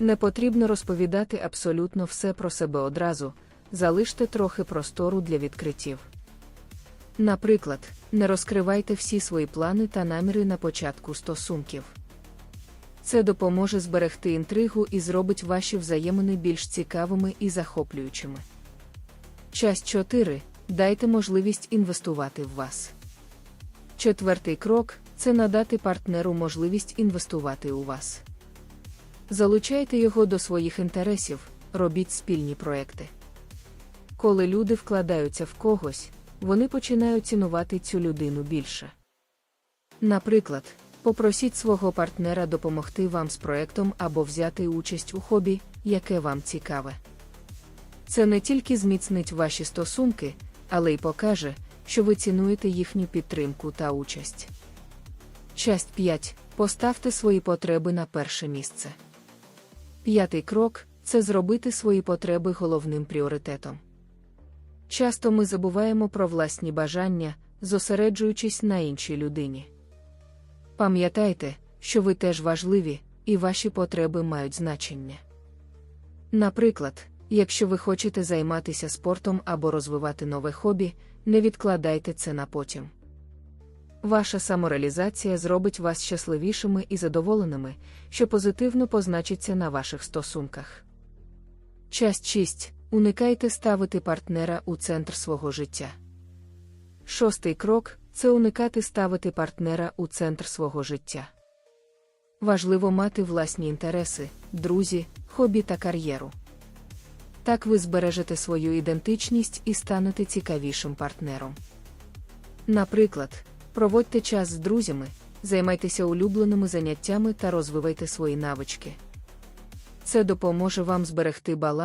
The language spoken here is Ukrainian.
Не потрібно розповідати абсолютно все про себе одразу, залиште трохи простору для відкриттів. Наприклад, не розкривайте всі свої плани та наміри на початку стосунків. Це допоможе зберегти інтригу і зробить ваші взаємини більш цікавими і захоплюючими. Часть 4. Дайте можливість інвестувати в вас. Четвертий крок це надати партнеру можливість інвестувати у вас. Залучайте його до своїх інтересів, робіть спільні проекти. Коли люди вкладаються в когось, вони починають цінувати цю людину більше. Наприклад, попросіть свого партнера допомогти вам з проектом або взяти участь у хобі, яке вам цікаве. Це не тільки зміцнить ваші стосунки, але й покаже, що ви цінуєте їхню підтримку та участь. Часть 5. Поставте свої потреби на перше місце. П'ятий крок це зробити свої потреби головним пріоритетом. Часто ми забуваємо про власні бажання, зосереджуючись на іншій людині. Пам'ятайте, що ви теж важливі, і ваші потреби мають значення. Наприклад, якщо ви хочете займатися спортом або розвивати нове хобі, не відкладайте це на потім. Ваша самореалізація зробить вас щасливішими і задоволеними, що позитивно позначиться на ваших стосунках. Часть 6. Уникайте ставити партнера у центр свого життя. Шостий крок це уникати ставити партнера у центр свого життя. Важливо мати власні інтереси, друзі, хобі та кар'єру. Так ви збережете свою ідентичність і станете цікавішим партнером. Наприклад, проводьте час з друзями, займайтеся улюбленими заняттями та розвивайте свої навички. Це допоможе вам зберегти баланс